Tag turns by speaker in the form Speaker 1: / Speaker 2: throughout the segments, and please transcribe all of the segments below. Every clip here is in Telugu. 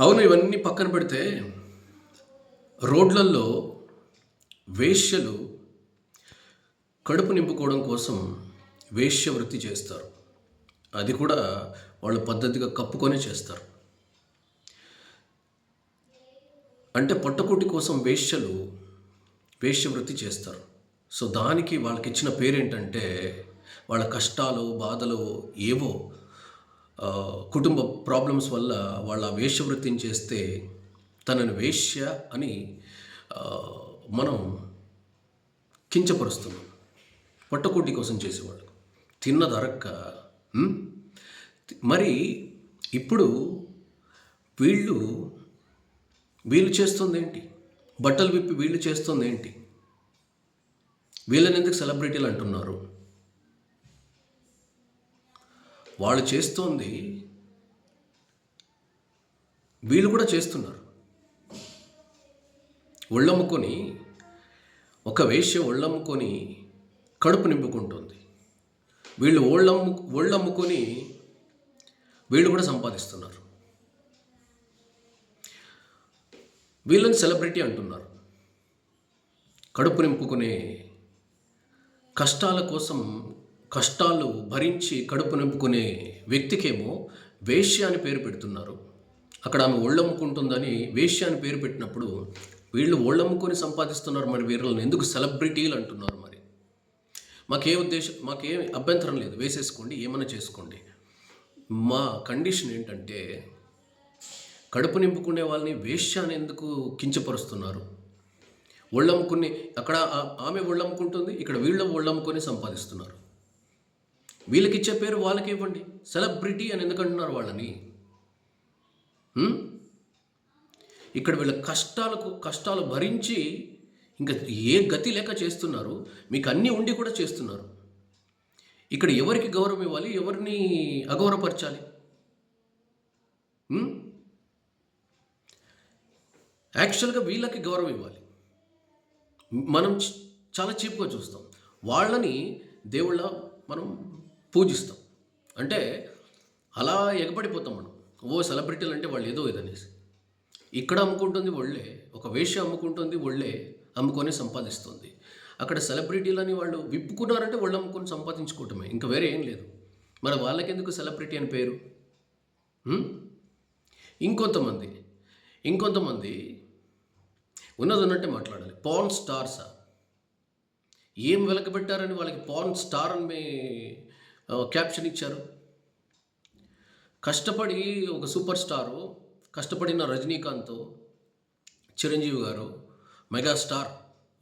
Speaker 1: అవును ఇవన్నీ పక్కన పెడితే రోడ్లల్లో వేశ్యలు కడుపు నింపుకోవడం కోసం వేశ్య వృత్తి చేస్తారు. అది కూడా వాళ్ళు పద్ధతిగా కప్పుకొని చేస్తారు. అంటే పొట్టకూటి కోసం వేశ్యలు వేశ్య వృత్తి చేస్తారు. సో దానికి వాళ్ళకి ఇచ్చిన పేరేంటంటే వాళ్ళ కష్టాలు బాధలు ఏవో కుటుంబ ప్రాబ్లమ్స్ వల్ల వాళ్ళ వేశ్య వృత్తిని చేస్తే తనని వేశ్య అని మనం కించపరుస్తున్నాం. పట్టకోటి కోసం చేసేవాళ్ళు. తిన్న దొరక్క మరి ఇప్పుడు వీళ్ళు వీళ్ళు చేస్తుంది ఏంటి బట్టలు విప్పి వీళ్ళు చేస్తుంది ఏంటి వీళ్ళని ఎందుకు సెలబ్రిటీలు అంటున్నారు? వాళ్ళు చేస్తోంది వీళ్ళు కూడా చేస్తున్నారు. ఒళ్ళమ్ముకొని ఒక వేష్య ఒళ్ళమ్ముకొని కడుపు నింపుకుంటుంది. వీళ్ళు ఒళ్ళమ్ము ఒళ్ళమ్ముకొని వీళ్ళు కూడా సంపాదిస్తున్నారు. వీళ్ళని సెలబ్రిటీ అంటున్నారు. కడుపు నింపుకునే కష్టాల కోసం కష్టాలు భరించి కడుపు నింపుకునే వ్యక్తికేమో వేష్య అని పేరు పెడుతున్నారు. అక్కడ ఆమె ఒళ్ళమ్ముకుంటుందని వేష్య అని పేరు పెట్టినప్పుడు వీళ్ళు ఒళ్ళమ్ముకొని సంపాదిస్తున్నారు మరి వీళ్ళని ఎందుకు సెలబ్రిటీలు అంటున్నారు మరి? మాకే ఉద్దేశం మాకే అభ్యంతరం లేదు. వేసేసుకోండి ఏమైనా చేసుకోండి. మా కండిషన్ ఏంటంటే కడుపు నింపుకునే వాళ్ళని వేష్య అని ఎందుకు కించపరుస్తున్నారు? ఒళ్ళమ్ముకుని అక్కడ ఆమె ఒళ్ళమ్ముకుంటుంది ఇక్కడ వీళ్ళు ఒళ్ళమ్ముకొని సంపాదిస్తున్నారు. వీళ్ళకి ఇచ్చే పేరు వాళ్ళకి ఇవ్వండి సెలబ్రిటీ అని ఎందుకు అంటున్నారు వాళ్ళని ఇక్కడ వీళ్ళ కష్టాలకు కష్టాలు భరించి ఇంకా ఏ గతి లేక చేస్తున్నారు. మీకు అన్నీ ఉండి కూడా చేస్తున్నారు. ఇక్కడ ఎవరికి గౌరవం ఇవ్వాలి? ఎవరిని అగౌరవపరచాలి? యాక్చువల్గా వీళ్ళకి గౌరవం ఇవ్వాలి. మనం చాలా చీప్గా చూస్తాం. వాళ్ళని దేవుళ్ళ మనం పూజిస్తాం. అంటే అలా ఎగబడిపోతాం మనం. ఓ సెలబ్రిటీలు అంటే వాళ్ళు ఏదో ఇదనేసి ఇక్కడ అమ్ముకుంటుంది ఒళ్ళే ఒక వేష అమ్ముకుంటుంది ఒళ్ళే అమ్ముకొని సంపాదిస్తుంది. అక్కడ సెలబ్రిటీలని వాళ్ళు విప్పుకున్నారంటే వాళ్ళు అమ్ముకొని సంపాదించుకోవటమే ఇంకా వేరే ఏం లేదు. మరి వాళ్ళకెందుకు సెలబ్రిటీ అని పేరు? ఇంకొంతమంది ఇంకొంతమంది ఉన్నది ఉన్నట్టే మాట్లాడాలి. పాన్ స్టార్సా? ఏం వెలకబెట్టారని వాళ్ళకి పాన్ స్టార్ అని మీ క్యాప్షన్ ఇచ్చారు. కష్టపడి ఒక సూపర్ స్టారు కష్టపడిన రజనీకాంత్ చిరంజీవి గారు మెగాస్టార్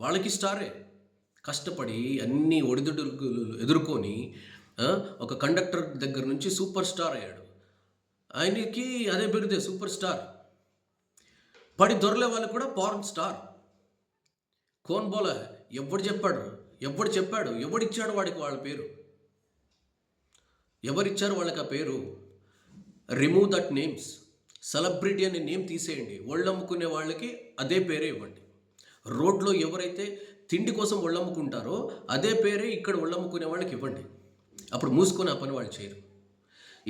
Speaker 1: వాళ్ళకి స్టారే కష్టపడి అన్ని ఒడిదుడుకులు ఎదుర్కొని ఒక కండక్టర్ దగ్గర నుంచి సూపర్ స్టార్ అయ్యాడు. ఆయనకి అదే బిరుదే సూపర్ స్టార్ పడి దొరలే వాళ్ళు కూడా పార్న్ స్టార్ కోన్ బోల ఎవడు చెప్పాడు? ఎవడు చెప్పాడు? ఎవడిచ్చాడు వాడికి వాళ్ళ పేరు? ఎవరిచ్చారు వాళ్ళకి ఆ పేరు? రిమూవ్ దట్ నేమ్స్ సెలబ్రిటీ అనే నేమ్ తీసేయండి. ఒళ్ళమ్ముకునే వాళ్ళకి అదే పేరే ఇవ్వండి. రోడ్లో ఎవరైతే తిండి కోసం ఒళ్ళమ్ముకుంటారో అదే పేరే ఇక్కడ ఒళ్ళమ్ముకునే వాళ్ళకి ఇవ్వండి. అప్పుడు మూసుకొని ఆ పని వాళ్ళు చేయరు.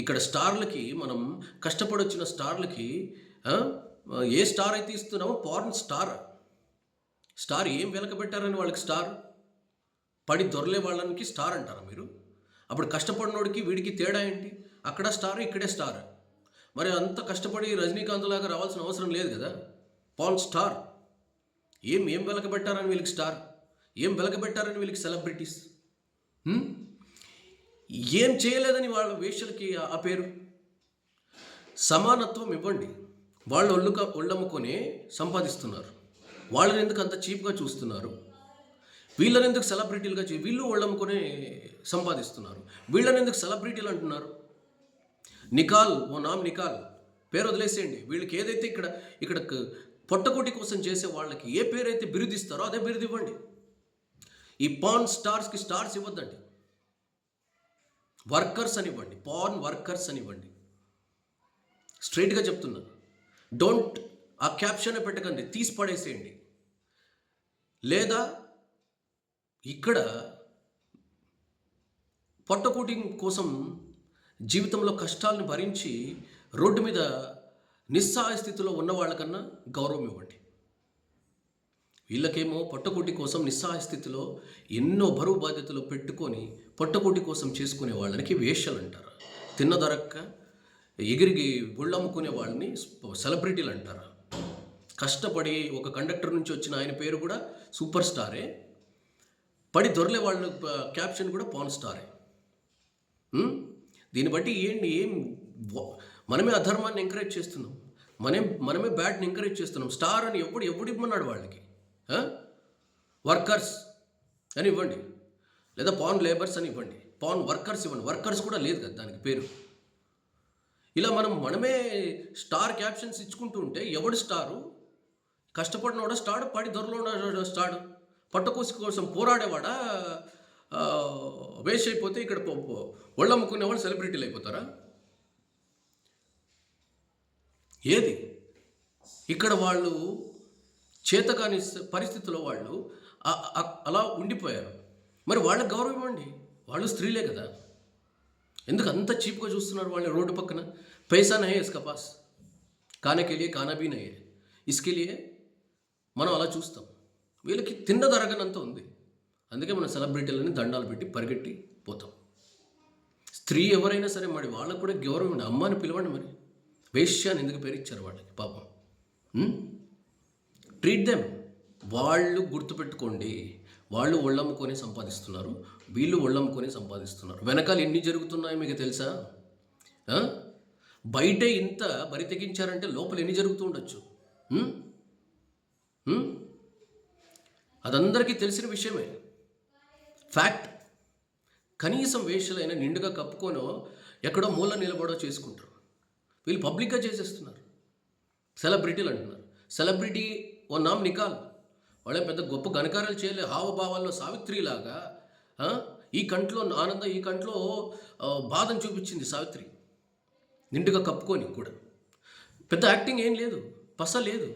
Speaker 1: ఇక్కడ స్టార్లకి మనం కష్టపడి వచ్చిన స్టార్లకి ఏ స్టార్ అయితే ఇస్తున్నామో పార్న్ స్టార్. స్టార్ ఏం వెలకబెట్టారని వాళ్ళకి స్టార్? పడి దొరలే వాళ్ళకి స్టార్ అంటారా మీరు? అప్పుడు కష్టపడినోడికి వీడికి తేడా ఏంటి? అక్కడ స్టార్ ఇక్కడే స్టార్. మరి అంత కష్టపడి రజనీకాంత్ లాగా రావాల్సిన అవసరం లేదు కదా? Pan star. ఏం ఏం వెలకబెట్టారని వీళ్ళకి స్టార్? ఏం వెలకబెట్టారని వీళ్ళకి సెలబ్రిటీస్? ఏం చేయలేదని వాళ్ళ వేషలకి ఆ- ఆ పేరు? సమానత్వం ఇవ్వండి. వాళ్ళు ఒళ్ళుక ఒళ్ళమ్ముకొని సంపాదిస్తున్నారు. వాళ్ళని ఎందుకు అంత చీప్గా చూస్తున్నారు? వీళ్ళని ఎందుకు సెలబ్రిటీలుగా చే వీళ్ళు వాళ్ళమ్ముకొని సంపాదిస్తున్నారు. వీళ్ళని ఎందుకు సెలబ్రిటీలు అంటున్నారు? నికాల్ ఓ నామ్ నికాల్ పేరు వదిలేసేయండి. వీళ్ళకి ఏదైతే ఇక్కడ ఇక్కడ పొట్టకోటి కోసం చేసే వాళ్ళకి ఏ పేరైతే బిరుదిస్తారో అదే బిరుదు ఇవ్వండి ఈ పాన్ స్టార్స్కి స్టార్స్ ఇవ్వద్దండి. వర్కర్స్ అనివ్వండి. పాన్ వర్కర్స్ అనివ్వండి. స్ట్రైట్గా చెప్తున్నా. డోంట్ ఆ క్యాప్షన్ పెట్టకండి. తీసి పడేసేయండి. లేదా ఇక్కడ పొట్టకూటి కోసం జీవితంలో కష్టాలను భరించి రోడ్డు మీద నిస్సహాయ స్థితిలో ఉన్న వాళ్ళకన్నా గౌరవం ఇవ్వండి. వీళ్ళకేమో పొట్టకూటి కోసం నిస్సహాయ స్థితిలో ఎన్నో బరువు బాధ్యతలు పెట్టుకొని పొట్టకూటి కోసం చేసుకునే వాళ్ళకి వేషలు అంటారు. తిన్న దొరక్క ఎగిరిగి గుళ్ళమ్ముకునే వాళ్ళని సెలబ్రిటీలు అంటారు. కష్టపడి ఒక కండక్టర్ నుంచి వచ్చిన ఆయన పేరు కూడా సూపర్ స్టారే. పడి దొరలే వాళ్ళ క్యాప్షన్ కూడా పాన్ స్టారే దీన్ని బట్టి ఏంటి ఏం మనమే అధర్మాన్ని ఎంకరేజ్ చేస్తున్నాం. మనమే మనమే బ్యాట్ని ఎంకరేజ్ చేస్తున్నాం. స్టార్ అని ఎప్పుడు ఎప్పుడు ఇవ్వమన్నాడు వాళ్ళకి? వర్కర్స్ అని ఇవ్వండి. లేదా పాన్ లేబర్స్ అని ఇవ్వండి. పాన్ వర్కర్స్ ఇవ్వండి. వర్కర్స్ కూడా లేదు కదా దానికి పేరు. ఇలా మనం మనమే స్టార్ క్యాప్షన్స్ ఇచ్చుకుంటూ ఉంటే ఎవడు స్టారు కష్టపడినవాడా స్టార్ పడి దొరలో స్టార్ పట్టకోసి కోసం పోరాడేవాడా? ఆ, వేస్ట్ అయిపోతే ఇక్కడ పొ- పొ- సెలబ్రిటీలు అయిపోతారా? ఏది? ఇక్కడ వాళ్ళు చేతకాని స- పరిస్థితుల్లో వాళ్ళు అలా ఉండిపోయారు. మరి వాళ్ళకి గౌరవం ఇవ్వండి. వాళ్ళు స్త్రీలే కదా. ఎందుకు అంత చీప్గా చూస్తున్నారు వాళ్ళని రోడ్డు పక్కన? పైసా నహే ఇస్కా పాస్. కానే కే నహే మనం అలా చూస్తాం. వీళ్ళకి తిన్న దరగనంత ఉంది. అందుకే మన సెలబ్రిటీలని దండాలు పెట్టి పరిగెట్టి పోతాం. స్త్రీ ఎవరైనా సరే మరి వాళ్ళకు కూడా గౌరవం ఉండి అమ్మాని పిలవండి మరి. వేశ్య అని ఎందుకు పేరు ఇచ్చారు వాళ్ళకి? పాపం. ట్రీట్ దెమ్ వాళ్ళు గుర్తుపెట్టుకోండి. వాళ్ళు ఒళ్ళమ్ముకొని సంపాదిస్తున్నారు. వీళ్ళు ఒళ్ళమ్ముకొని సంపాదిస్తున్నారు. వెనకాల ఎన్ని జరుగుతున్నాయో మీకు తెలుసా? బయట బయటే ఇంత బరి తెగించారంటే లోపల ఎన్ని జరుగుతూ ఉండొచ్చు? అదందరికీ తెలిసిన విషయమే. ఫ్యాక్ట్ కనీసం వేషలైన నిండుగా కప్పుకొనో ఎక్కడో మూల నిలబడో చేసుకుంటారు. వీళ్ళు పబ్లిక్గా చేసేస్తున్నారు. సెలబ్రిటీలు అంటున్నారు. సెలబ్రిటీ ఓ నామ్ నికాల్. వాళ్ళే పెద్ద గొప్ప ఘనకార్యాలు చేయలే హావభావాల్లో సావిత్రిలాగా ఈ కంట్లో ఆనందం ఈ కంట్లో బాధను చూపించింది సావిత్రి. నిండుగా కప్పుకొని కూడా. పెద్ద యాక్టింగ్ ఏం లేదు. పస లేదు.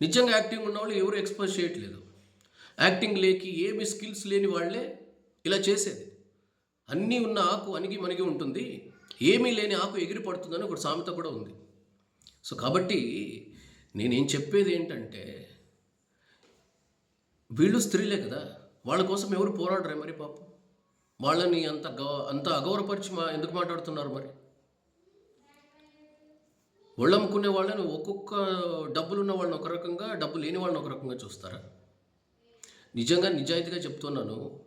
Speaker 1: నిజంగా యాక్టింగ్ ఉన్న వాళ్ళు ఎవరు ఎక్స్పోజ్ చేయట్లేదు. యాక్టింగ్ లేకి ఏమి స్కిల్స్ లేని వాళ్ళే ఇలా చేసేది. అన్నీ ఉన్న ఆకు అణిగి మణిగి ఉంటుంది. ఏమీ లేని ఆకు ఎగిరి పడుతుందని ఒక సామెత కూడా ఉంది. సో కాబట్టి నేనేం చెప్పేది ఏంటంటే వీళ్ళు స్త్రీలే కదా వాళ్ళ కోసం ఎవరు పోరాడరే మరి పాపం? వాళ్ళని అంత గౌ అంత అగౌరవపరిచి మా ఎందుకు మాట్లాడుతున్నారు మరి? ఒళ్ళమ్ముకునే వాళ్ళని ఒక్కొక్క డబ్బులు ఉన్న వాళ్ళని ఒక రకంగా డబ్బు లేని వాళ్ళని ఒక రకంగా చూస్తారా? నిజంగా నిజాయితీగా చెప్తున్నాను.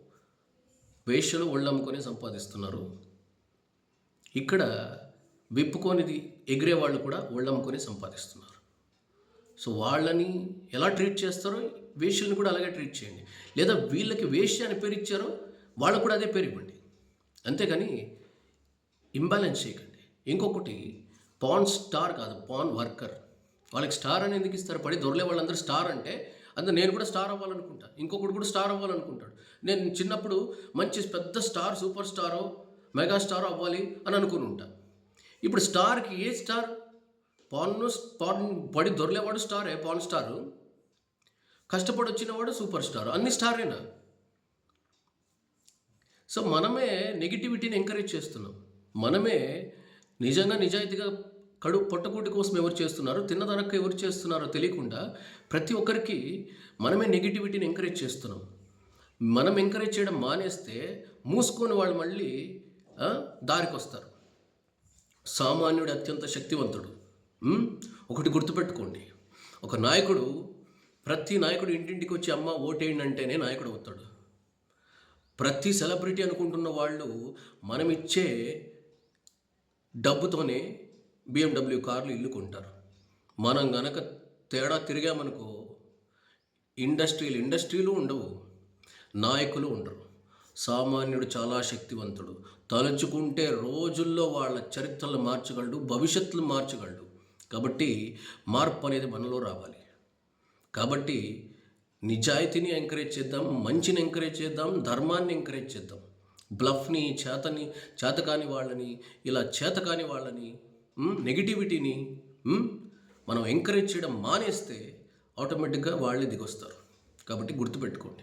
Speaker 1: వేష్యలు ఒళ్ళమ్ముకొని సంపాదిస్తున్నారు. ఇక్కడ విప్పుకోనిది ఎగిరే వాళ్ళు కూడా ఒళ్ళమ్ముకొని సంపాదిస్తున్నారు. సో వాళ్ళని ఎలా ట్రీట్ చేస్తారో వేష్యల్ని కూడా అలాగే ట్రీట్ చేయండి. లేదా వీళ్ళకి వేష్య అని పేరు ఇచ్చారో వాళ్ళకు కూడా అదే పేరు ఇవ్వండి. అంతేగాని ఇంబ్యాలెన్స్ చేయకండి. ఇంకొకటి పాన్ స్టార్ కాదు పాన్ వర్కర్. వాళ్ళకి స్టార్ అని ఎందుకు ఇస్తారు? పడి దొరలే వాళ్ళందరూ స్టార్ అంటే అందులో నేను కూడా స్టార్ అవ్వాలనుకుంటాను ఇంకొకటి కూడా స్టార్ అవ్వాలనుకుంటాడు. నేను చిన్నప్పుడు మంచి పెద్ద స్టార్ సూపర్ స్టారో మెగా స్టార్ అవ్వాలి అని అనుకుని ఉంటా. ఇప్పుడు స్టార్కి ఏ స్టార్? పాన్ పాన్ పడి దొరలేవాడు స్టారే పాన్ స్టారు. కష్టపడి వచ్చినవాడు సూపర్ స్టార్. అన్ని స్టారేనా? సో మనమే నెగిటివిటీని ఎంకరేజ్ చేస్తున్నాం. మనమే నిజంగా నిజాయితీగా కడు పొట్టకూటి కోసం ఎవరు చేస్తున్నారో తిన్నదనక్క ఎవరు చేస్తున్నారో తెలియకుండా ప్రతి ఒక్కరికి మనమే నెగిటివిటీని ఎంకరేజ్ చేస్తున్నాం. మనం ఎంకరేజ్ చేయడం మానేస్తే మూసుకొని వాళ్ళు మళ్ళీ దారికి వస్తారు సామాన్యుడు అత్యంత శక్తివంతుడు. ఒకటి గుర్తుపెట్టుకోండి. ఒక నాయకుడు ప్రతి నాయకుడు ఇంటింటికి వచ్చి అమ్మ ఓటేయండి అంటేనే నాయకుడు అవుతాడు. ప్రతి సెలబ్రిటీ అనుకుంటున్న వాళ్ళు మనం ఇచ్చే డబ్బుతోనే బిఎండబ్ల్యూ కార్లు ఇల్లు కొంటారు. మనం గనక తేడా తిరిగామనుకో ఇండస్ట్రీలు ఇండస్ట్రీలు ఉండవు నాయకులు ఉండరు. సామాన్యుడు చాలా శక్తివంతుడు. తలుచుకుంటే రోజుల్లో వాళ్ళ చరిత్రలు మార్చగలడు భవిష్యత్తులు మార్చగలడు. కాబట్టి మార్పు అనేది మనలో రావాలి. కాబట్టి నిజాయితీని ఎంకరేజ్ చేద్దాం మంచిని ఎంకరేజ్ చేద్దాం ధర్మాన్ని ఎంకరేజ్ చేద్దాం. బ్లఫ్ని చేతని చేతకాని వాళ్ళని ఇలా చేతకాని వాళ్ళని నెగిటివిటీని మనం ఎంకరేజ్ చేయడం మానేస్తే ఆటోమేటిక్గా వాళ్ళే దిగొస్తారు. కాబట్టి గుర్తుపెట్టుకోండి.